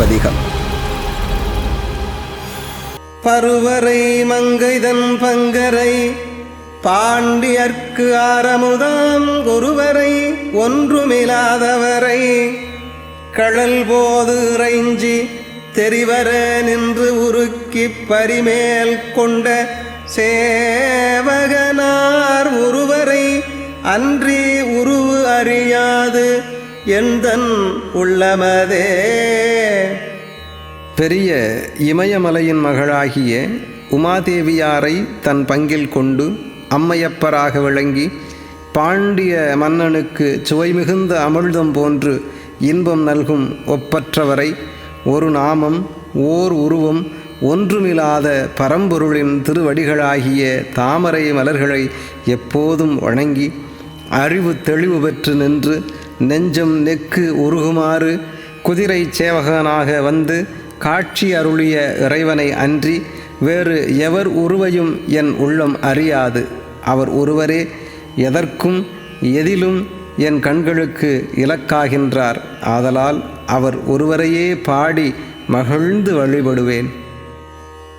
பதிகம் பருவரை மங்கைதன் பங்கரை பாண்டியர்க்கு ஆரமுதாம் ஒருவரை ஒன்றுமில்லாதவரை கழல் போது இறைஞ்சி தெரிவர நின்று உருக்கி பரிமேல் கொண்ட சேவகனார் ஒருவரை அன்றி உருவு அறியாது எந்தன் உள்ளமதே? பெரிய இமயமலையின் மகளாகிய உமாதேவியாரை தன் பங்கில் கொண்டு அம்மையப்பராக விளங்கி பாண்டிய மன்னனுக்கு சுவை மிகுந்த அமிழ்தம் போன்று இன்பம் நல்கும் ஒப்பற்றவரை ஒரு நாமம் ஓர் உருவம் ஒன்றுமில்லாத பரம்பொருளின் திருவடிகளாகிய தாமரை மலர்களை எப்போதும் வணங்கி அறிவு தெளிவு பெற்று நின்று நெஞ்சம் நெக்கு உருகுமாறு குதிரை சேவகனாக வந்து காட்சி அருளிய இறைவனை அன்றி வேறு எவர் உருவையும் என் உள்ளம் அறியாது. அவர் ஒருவரே எதற்கும் எதிலும் என் கண்களுக்கு இலக்காகின்றார். ஆதலால் அவர் ஒருவரையே பாடி மகிழ்ந்து வழிபடுவேன்.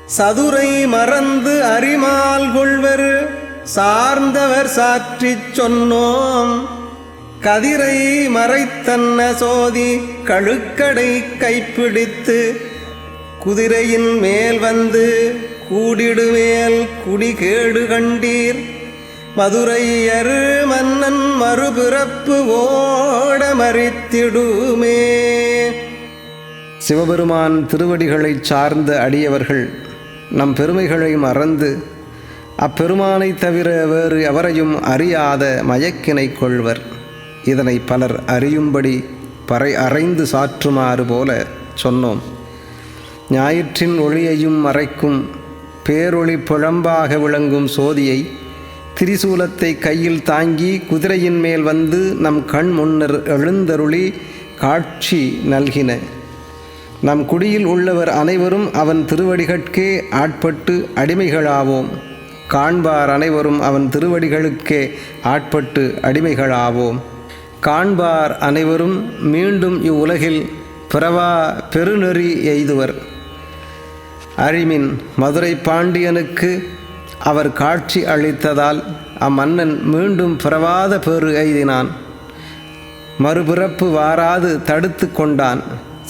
சதுரை மறந்து அரிமால் கொள்வர் சார்ந்தவர் சாற்றிச் சொன்னோம். கதிரை மறைத்தன்ன சோதி கழுக்கடை கைப்பிடித்து குதிரையின் மேல் வந்து கூடிடுமேல் குடிகேடு கண்டீர். மதுரையர் மன்னன் மறுபிறப்பு ஓட மறித்திடுமே. சிவபெருமான் திருவடிகளைச் சார்ந்த அடியவர்கள் நம் பெருமைகளை மறந்து அப்பெருமானைத் தவிர வேறு எவரையும் அறியாத மயக்கினை கொள்வர். இதனை பலர் அறியும்படி பறை அறைந்து சாற்றுமாறு போல சொன்னோம். ஞாயிற்றின் ஒளியையும் மறைக்கும் பேரொளி புழம்பாக விளங்கும் சோதியை திரிசூலத்தை கையில் தாங்கி குதிரையின் மேல் வந்து நம் கண் முன்னர் எழுந்தருளி காட்சி நல்கின. நம் குடியில் உள்ளவர் அனைவரும் அவன் திருவடிகட்கே ஆட்பட்டு அடிமைகளாவோம். காண்பார் அனைவரும் அவன் திருவடிகளுக்கே ஆட்பட்டு அடிமைகளாவோம். காண்பார் அனைவரும் மீண்டும் இவ்வுலகில் பிறவா பெருநெறி எய்துவர். அழிமின் மதுரை பாண்டியனுக்கு அவர் காட்சி அளித்ததால் அம்மன்னன் மீண்டும் பிறவாத பெரு எய்தினான். மறுபிறப்பு வாராது தடுத்து கொண்டான்.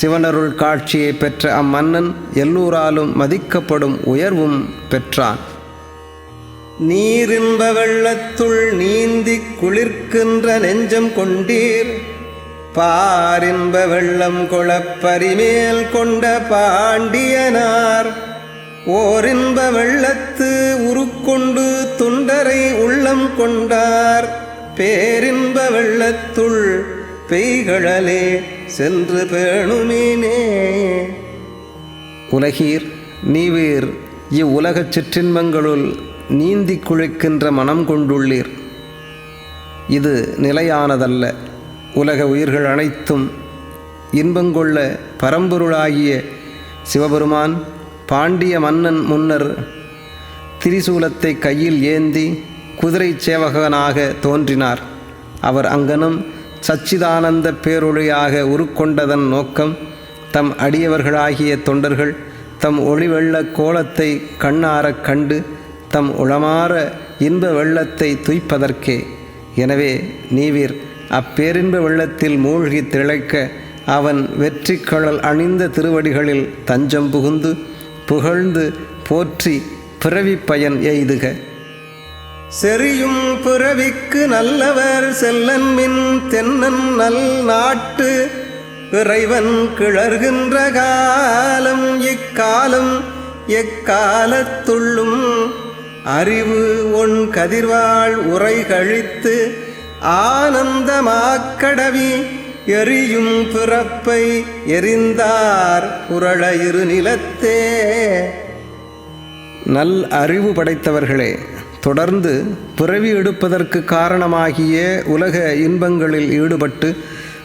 சிவனருள் காட்சியை பெற்ற அம்மன்னன் எல்லோராலும் மதிக்கப்படும் உயர்வும் பெற்றான். நீரின்ப வெள்ளத்துள் நீந்திக் குளிர்க்கின்ற நெஞ்சம் கொண்டீர். பாரின்ப வெள்ளம் கொளப்பரிமேல் கொண்ட பாண்டியனார். ஓரின்ப வெள்ளத்து உருக்கொண்டு துண்டரை உள்ளம் கொண்டார். பேரின்ப வெள்ளத்துள் பெய்களே சென்று பேணுமீனே. உலகீர் நீவீர் இவ்வுலகச் சிற்றின்பங்களுள் நீந்தி குளிக்கின்ற மனம் கொண்டுள்ளீர். இது நிலையானதல்ல. உலக உயிர்கள் அனைத்தும் இன்பங்கொள்ள பரம்பொருளாகிய சிவபெருமான் பாண்டிய மன்னன் முன்னர் திரிசூலத்தை கையில் ஏந்தி குதிரை சேவகனாக தோன்றினார். அவர் அங்கனம் சச்சிதானந்த பேரொழியாக உருக்கொண்டதன் நோக்கம் தம் அடியவர்களாகிய தொண்டர்கள் தம் ஒளிவெள்ள கோலத்தை கண்ணாரக் கண்டு தம் உளமாற இன்ப வெள்ளத்தை துய்ப்பதற்கே. எனவே நீவீர் அப்பேரின்ப வெள்ளத்தில் மூழ்கி திளைக்க அவன் வெற்றி கழல் அணிந்த திருவடிகளில் தஞ்சம் புகுந்து புகழ்ந்து போற்றி பிறவி பயன் எய்துக. செறியும் பிறவிக்கு நல்லவர் செல்லன் மின் தென்னன் நல் நாட்டு இறைவன் கிளர்கின்ற காலம் இக்காலம் எக்காலத்துள்ளும் அறிவு ஒன் கதிர்வாள் உரை கழித்து ஆனந்தமாக்கடவி எரியும் பிறப்பை எரிந்தார் புரள இரு நிலத்தே. நல் அறிவு படைத்தவர்களே தொடர்ந்து பிறவி எடுப்பதற்கு காரணமாகிய உலக இன்பங்களில் ஈடுபட்டு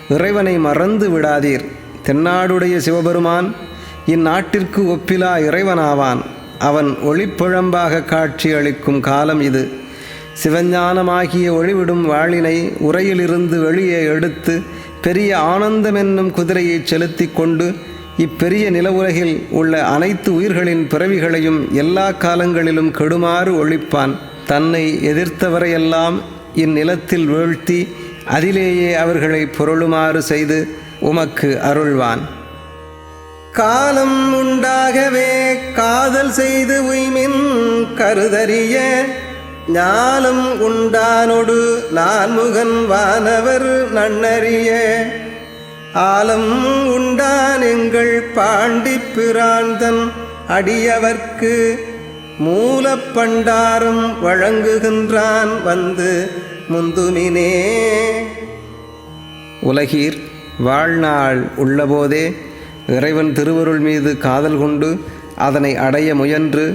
இறைவனை மறந்து விடாதீர். தென்னாடுடைய சிவபெருமான் இந்நாட்டிற்கு ஒப்பிலா இறைவனாவான். அவன் ஒளிப்புழம்பாக காட்சியளிக்கும் காலம் இது. சிவஞானமாகிய ஒளிவிடும் வாளினை உரையிலிருந்து வெளியே எடுத்து பெரிய ஆனந்தம் என்னும் குதிரையை செலுத்தி கொண்டு இப்பெரிய நிலவுலகில் உள்ள அனைத்து உயிர்களின் பிறவிகளையும் எல்லா காலங்களிலும் கெடுமாறு ஒழிப்பான். தன்னை எதிர்த்தவரையெல்லாம் இந்நிலத்தில் வீழ்த்தி அதிலேயே அவர்களை புரளுமாறு செய்து உமக்கு அருள்வான். காலம் உண்டாகவே காதல் செய்து உய்மின் கருதறிய ஞானம் உண்டானொடு நான்முகன் வானவர் நன்னறிய. ஆலம் உண்டான் எங்கள் பாண்டி பிராந்தன் அடியவர்க்கு மூலப்பண்டாரம் வழங்குகின்றான் வந்து முந்துமினே. உலகீர் வாழ்நாள் உள்ளபோதே இறைவன் திருவருள் மீது காதல் கொண்டு அதனை அடைய முயன்று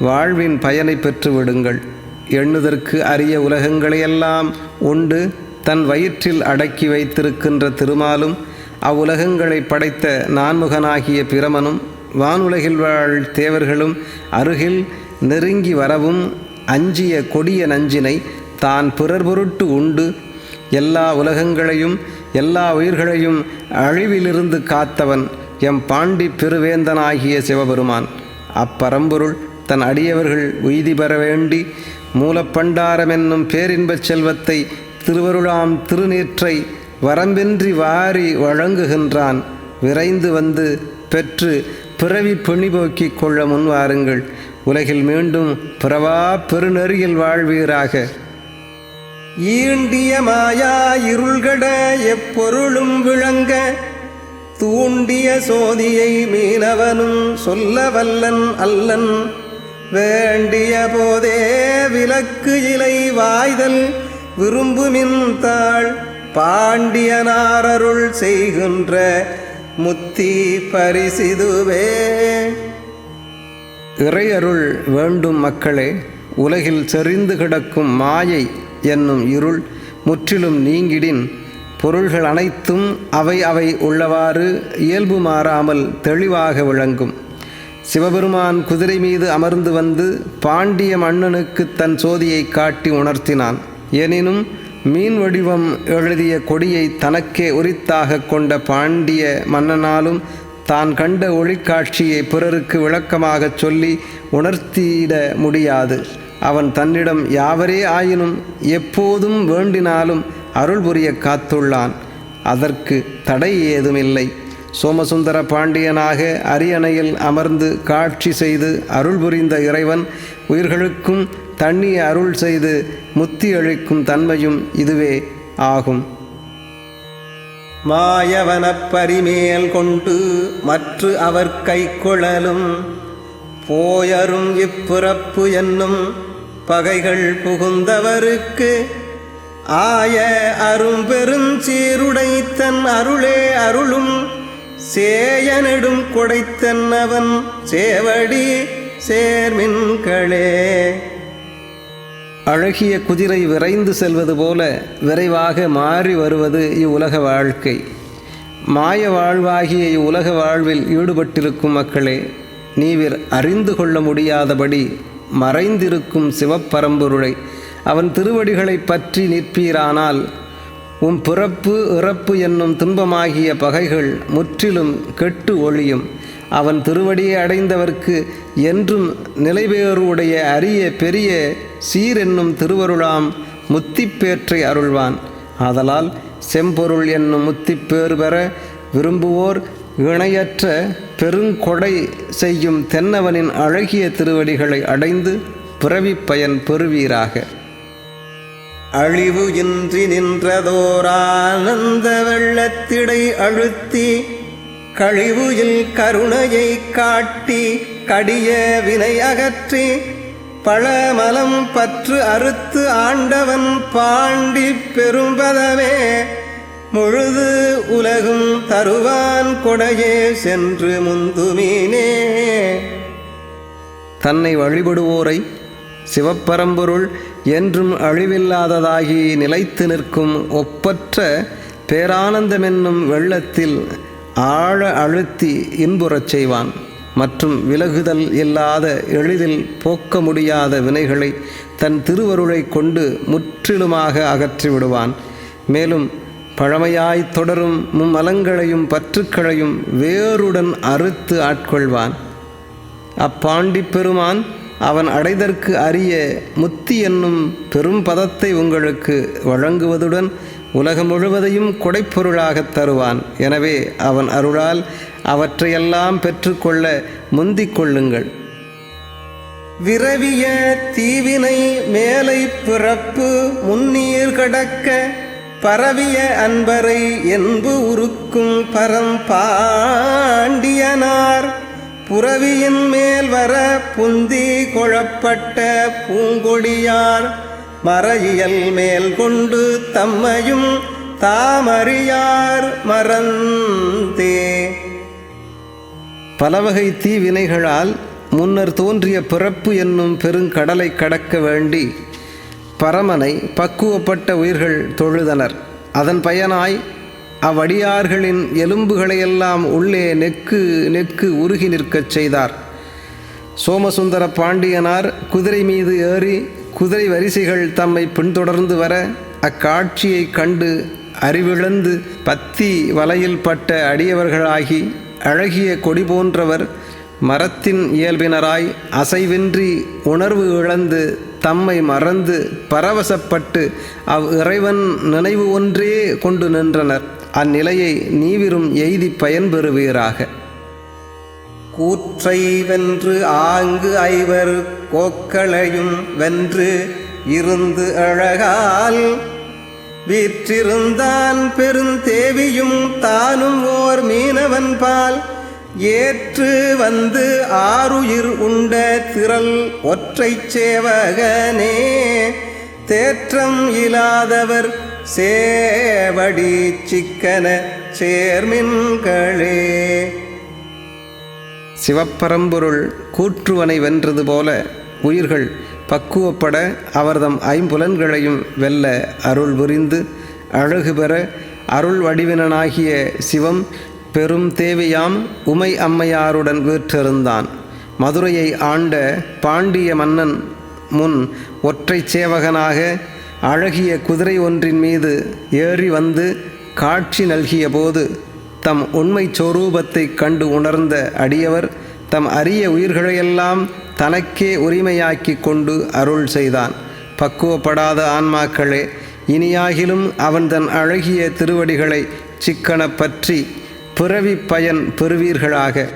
வாழ்வின் பயனை பெற்று விடுங்கள். எண்ணுதற்கு அரிய உலகங்களையெல்லாம் உண்டு தன் வயிற்றில் அடக்கி வைத்திருக்கின்ற திருமாலும் அவ்வுலகங்களை படைத்த நான்முகனாகிய பிரமனும் வானுலகில் வாழ் தேவர்களும் அருகில் நெருங்கி வரவும் அஞ்சிய கொடிய நஞ்சினை தான் பிறர் பொருட்டு உண்டு. எல்லா உலகங்களையும் எல்லா உயிர்களையும் அழிவிலிருந்து காத்தவன் எம் பாண்டி பெருவேந்தனாகிய சிவபெருமான். அப்பரம்பொருள் தன் அடியவர்கள் உய்தி பெற வேண்டி மூலப்பண்டாரம் என்னும் பேரின்பச் செல்வத்தை திருவருளாம் திருநீற்றை வரம்பின்றி வாரி வழங்குகின்றான். விரைந்து வந்து பெற்று பிறவி பிணிபோக்கிக் கொள்ள முன்வாருங்கள். உலகில் மீண்டும் பிறவா பெருநெறியில் வாழ்வீராக. ஈண்டிய மாயா இருள்கட எப்பொருளும் விளங்க தூண்டிய சோதியை மீனவனும் சொல்ல வல்லன் அல்லன். வேண்டிய போதே விலக்கு இலை வாய்தல் விரும்புமின் தாள் பாண்டியனாரருள் செய்கின்ற முத்தி பரிசிதுவே. இறையருள் வேண்டும் மக்களே உலகில் செறிந்து கிடக்கும் மாயை என்னும் இருள் முற்றிலும் நீங்கிடின். பொருள்கள் அனைத்தும் அவை அவை உள்ளவாறு இயல்பு மாறாமல் தெளிவாக விளங்கும். சிவபெருமான் குதிரை மீது அமர்ந்து வந்து பாண்டிய மன்னனுக்கு தன் சோதியை காட்டி உணர்த்தினான். எனினும் மீன் வடிவம் எழுதிய கொடியை தனக்கே உரித்தாக கொண்ட பாண்டிய மன்னனாலும் தான் கண்ட ஒளிக்காட்சியை பிறருக்கு விளக்கமாகச் சொல்லி உணர்த்திட முடியாது. அவன் தன்னிடம் யாவரே ஆயினும் எப்போதும் வேண்டினாலும் அருள் புரிய காத்துள்ளான். அதற்கு தடை ஏதுமில்லை. சோமசுந்தர பாண்டியனாக அரியணையில் அமர்ந்து காட்சி செய்து அருள் புரிந்த இறைவன் உயிர்களுக்கும் தண்ணி அருள் செய்து முத்தி அளிக்கும் தன்மையும் இதுவே ஆகும். மாயவனப் பரிமேல் கொண்டு மற்று அவர் கைக்குழலும் போயரும் இப்பிறப்பு என்னும் பகைகள் புகுந்தவருக்கு ஆய அரும்பெருஞ்சீருடை தன் அருளே அருளும் சேயனிடும் கொடைத்தன் அவன் சேவடி சேர்மின்களே. அழகிய குதிரை விரைந்து செல்வது போல விரைவாக மாறி வருவது இவ்வுலக வாழ்க்கை. மாய வாழ்வாகிய இவ்வுலக வாழ்வில் ஈடுபட்டிருக்கும் மக்களே நீவிர் அறிந்து கொள்ள முடியாதபடி மறைந்திருக்கும் சிவப்பரம்பொருளை அவன் திருவடிகளை பற்றி நிற்பீரானால் உம் பிறப்பு இறப்பு என்னும் துன்பமாகிய பகைகள் முற்றிலும் கெட்டு ஒழியும். அவன் திருவடியை அடைந்தவர்க்கு என்றும் நிலைபேறுடைய அரிய பெரிய சீர் என்னும் திருவருளாம் முத்திப்பேற்றை அருள்வான். ஆதலால் செம்பொருள் என்னும் முத்திப்பேறு பெற விரும்புவோர் இணையற்ற பெருங்கொடை செய்யும் தென்னவனின் அழகிய திருவடிகளை அடைந்து பிறவி பயன் பெறுவீராக. அழிவு இன்றி நின்றதோரானந்த வெள்ளத்திடை அழுத்தி கழிவுயில் கருணையை காட்டி கடிய வினை அகற்றி பழமலம் பற்று அறுத்து ஆண்டவன் பாண்டி பெரும்பதமே முழுது உலகும் தருவான் கொடையே சென்று முந்துமீனே. தன்னை வழிபடுவோரை சிவப்பரம்பொருள் என்றும் அழிவில்லாததாகி நிலைத்து நிற்கும் ஒப்பற்ற பேரானந்தமென்னும் வெள்ளத்தில் ஆழ அழுத்தி இன்புறச் செய்வான். மற்றும் விலகுதல் இல்லாத எளிதில் போக்க முடியாத வினைகளை தன் திருவருளை கொண்டு முற்றிலுமாக அகற்றி விடுவான் மேலும் பழமையாய் தொடரும் மும்மலங்களையும் பற்றுக்களையும் வேருடன் அறுத்து ஆட்கொள்வான். அப்பாண்டி பெருமான் அவன் அடைதற்கு அரிய முத்தி என்னும் பெரும் பதத்தை உங்களுக்கு வழங்குவதுடன் உலகம் முழுவதையும் கொடைப்பொருளாகத் தருவான். எனவே அவன் அருளால் அவற்றையெல்லாம் பெற்றுக்கொள்ள முந்திக் கொள்ளுங்கள். விரவிய தீவினை மேலை பிறப்பு முன்னீர் கடக்க பரவிய அன்பரை என்பு உருக்கும் பரம்பாண்டியனார் புறவியின் மேல் வர புந்தி கொழப்பட்ட பூங்கொடியார். மறையியல் மேல் கொண்டு தம்மையும் தாமறியார் மறந்தே. பலவகை தீவினைகளால் முன்னர் தோன்றிய பிறப்பு என்னும் பெருங்கடலை கடக்க வேண்டி பரமனை பக்குவப்பட்ட உயிர்கள் தொழுதனர். அதன் பயனாய் அவ்வடியார்களின் எலும்புகளையெல்லாம் உள்ளே நெக்கு நெக்கு உருகி நிற்கச் செய்தார். சோமசுந்தர பாண்டியனார் குதிரை மீது ஏறி குதிரை வரிசைகள் தம்மை பின்தொடர்ந்து வர அக்காட்சியை கண்டு அறிவிழந்து பத்தி வலையில் பட்ட அடியவர்களாகி அழகிய கொடி போன்றவர் மரத்தின் இயல்பினராய் அசைவின்றி உணர்வு இழந்து தம்மை மறந்து பரவசப்பட்டு அவ் இறைவன் நினைவு ஒன்றே கொண்டு நின்றனர். அந்நிலையை நீவிரும் எய்தி பயன்பெறுவீராக. கூற்றை வென்று ஆங்கு ஐவர் கோக்களையும் வென்று இருந்து அழகால் வீற்றிருந்தான் பெருந்தேவியும் தானும் ஓர் மீனவன் பால் ஏற்று வந்து ஆறுயிர் உண்ட திரள் ஒற்றைச் சேவகனே தேற்றம் இல்லாதவர் சேவடி சிக்கன சேர்மின்களே. சிவப்பரம்பொருள் கூற்றுவனை வென்றது போல உயிர்கள் பக்குவப்பட அவர்தம் ஐம்புலன்களையும் வெல்ல அருள் புரிந்து அழகு பெற அருள் வடிவினனாகிய சிவம் பெரும் தேவையாம் உமை அம்மையாருடன் வீற்றிருந்தான். மதுரையை ஆண்ட பாண்டிய மன்னன் முன் ஒற்றைச் சேவகனாக அழகிய குதிரை ஒன்றின் மீது ஏறி வந்து காட்சி நல்கிய போது தம் உண்மை சொரூபத்தை கண்டு உணர்ந்த அடியவர் தம் அரிய உயிர்களையெல்லாம் தனக்கே உரிமையாக்கி கொண்டு அருள் செய்தான். பக்குவப்படாத ஆன்மாக்களே இனியாகிலும் அவன் தன் அழகிய திருவடிகளை சிக்கன பற்றி பிறவி பயன் பெறுவீர்களாக.